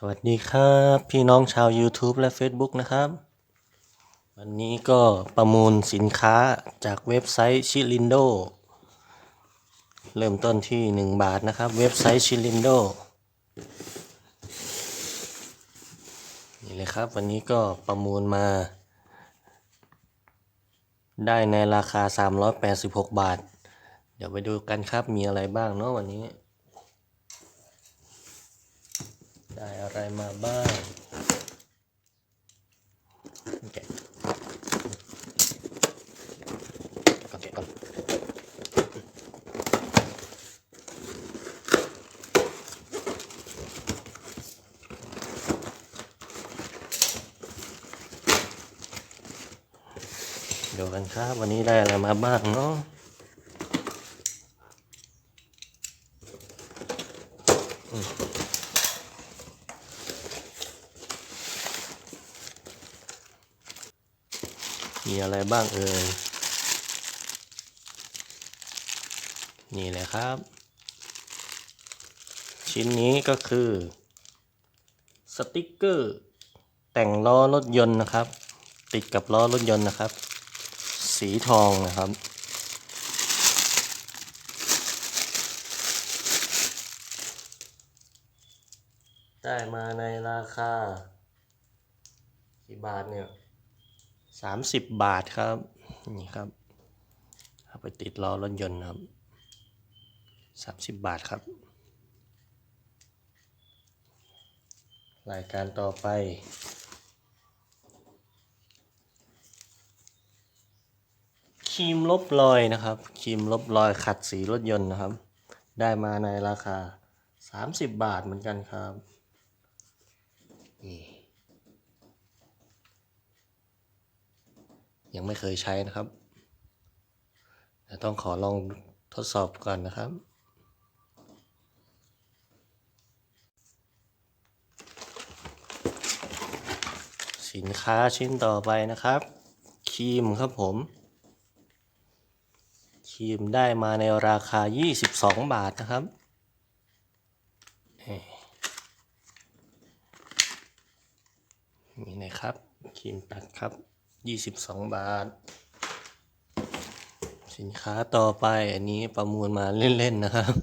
สวัสดีครับ พี่น้องชาว YouTube และ Facebook นะครับ วันนี้ก็ประมูลสินค้าจากเว็บไซต์ชิลินโด เริ่มต้นที่ 1 บาทนะครับ เว็บไซต์ชิลินโด นี่เลยครับ วันนี้ก็ประมูลมา ได้ในราคา 386 บาท เดี๋ยวไปดูกันครับมีอะไรบ้างเนาะวันนี้ ได้อะไรมาบ้างแกะก่อนแกะก่อนดูกันครับวันนี้ได้อะไรมาบ้างเนาะมี มีอะไรบ้างเอ่ย นี่เลยครับ ชิ้นนี้ก็คือ สติกเกอร์แต่งล้อรถยนต์นะครับ ติดกับล้อรถยนต์นะครับ สีทองนะครับได้มาในราคากี่บาทเนี่ย สามสิบบาทครับนี่ครับเอาไปติดล้อรถยนต์ครับสามสิบบาทครับ รายการต่อไป ครีมลบรอยนะครับ ครีมลบรอยขัดสีรถยนต์นะครับ ได้มาในราคา 30 บาทเหมือนกันครับนี่ ยังไม่เคยใช้นะครับแต่ต้องขอลองทดสอบก่อนนะครับ สินค้าชิ้นต่อไปนะครับ ครีมครับผม ครีมได้มาในราคา 22 บาทนะครับนี่นะครับครีมตัดครับ 22บาท สินค้าต่อไปอันนี้ประมูลมาเล่น ๆ นะครับ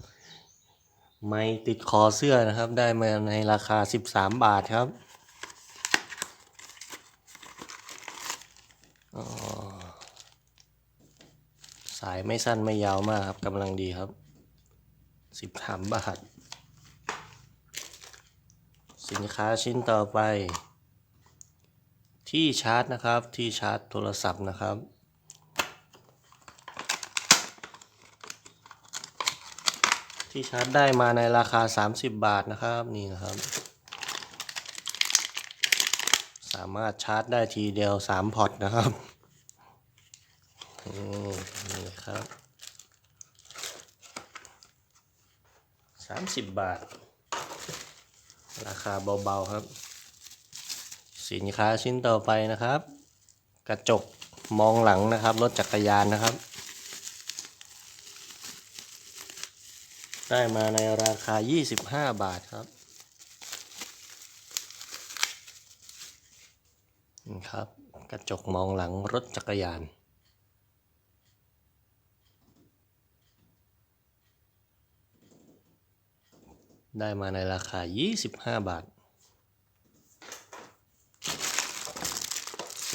ไม่ติดคอเสื้อนะครับ ได้มาในราคา13บาทครับสายไม่สั้นไม่ยาวมากครับกำลังดีครับ13บาท สินค้าชิ้นต่อไป ที่ชาร์จนะครับที่ชาร์จโทรศัพท์นะครับ ที่ชาร์จได้มาในราคา 30 บาทนะครับนี่นะครับ สามารถชาร์จได้ทีเดียว 3 พอร์ตนะครับนี่นครับ 30 บาท ราคาเบาๆครับ สินค้าชิ้นต่อไปนะครับ กระจกมองหลังนะครับ รถจักรยานนะครับ ได้มาในราคา 25 บาทครับนี่ครับ กระจกมองหลังรถจักรยานได้มาในราคา 25 บาท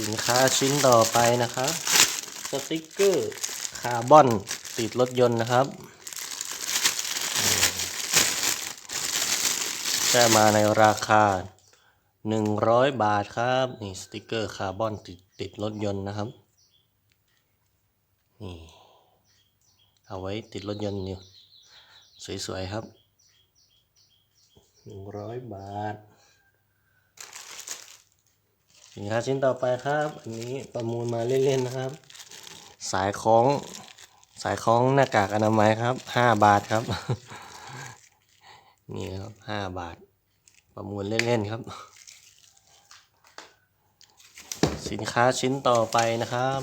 สินค้าชิ้นต่อไปนะครับสติกเกอร์คาร์บอนติดรถยนต์นะครับได้มาในราคา 100 บาทครับนี่สติกเกอร์คาร์บอนติดติดรถยนต์นะครับนี่เอาไว้ติดรถยนต์เนี่สวยๆครับ 100 บาท สินค้าชิ้นต่อไปครับ อันนี้ประมูลมาเล่นๆนะครับ สายคล้องสายคล้องหน้ากากอนามัยครับห้าบาทครับ นี่ครับห้าบาท ประมูลเล่นๆครับ สินค้าชิ้นต่อไปนะครับ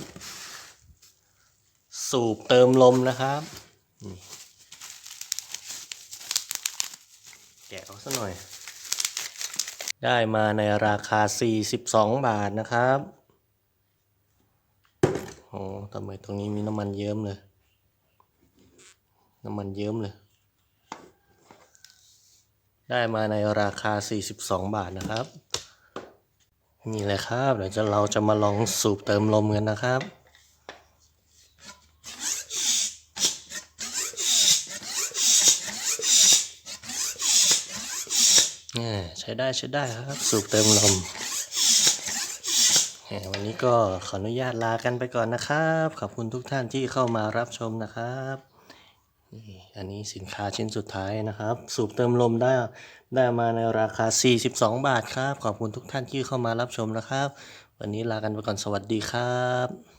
สูบเติมลมนะครับแกะออกสักหน่อย ได้มาในราคา 42 บาทนะครับโอ้ทำไมตรงนี้มีน้ำมันเยิ้มเลย น้ำมันเยิ้มเลย ได้มาในราคา 42 บาทนะครับ นี่เลยครับ เดี๋ยวจะเราจะมาลองสูบเติมลมกันนะครับ เนี่ย ใช้ได้ใช้ได้ครับสูบเติมลมวันนี้ก็ขออนุญาตลากันไปก่อนนะครับ ขอบคุณทุกท่านที่เข้ามารับชมนะครับอันนี้สินค้าชิ้นสุดท้ายนะครับ สูบเติมลมได้ได้มาในราคา 42 บาทครับ ขอบคุณทุกท่านที่เข้ามารับชมนะครับ วันนี้ลากันไปก่อนสวัสดีครับ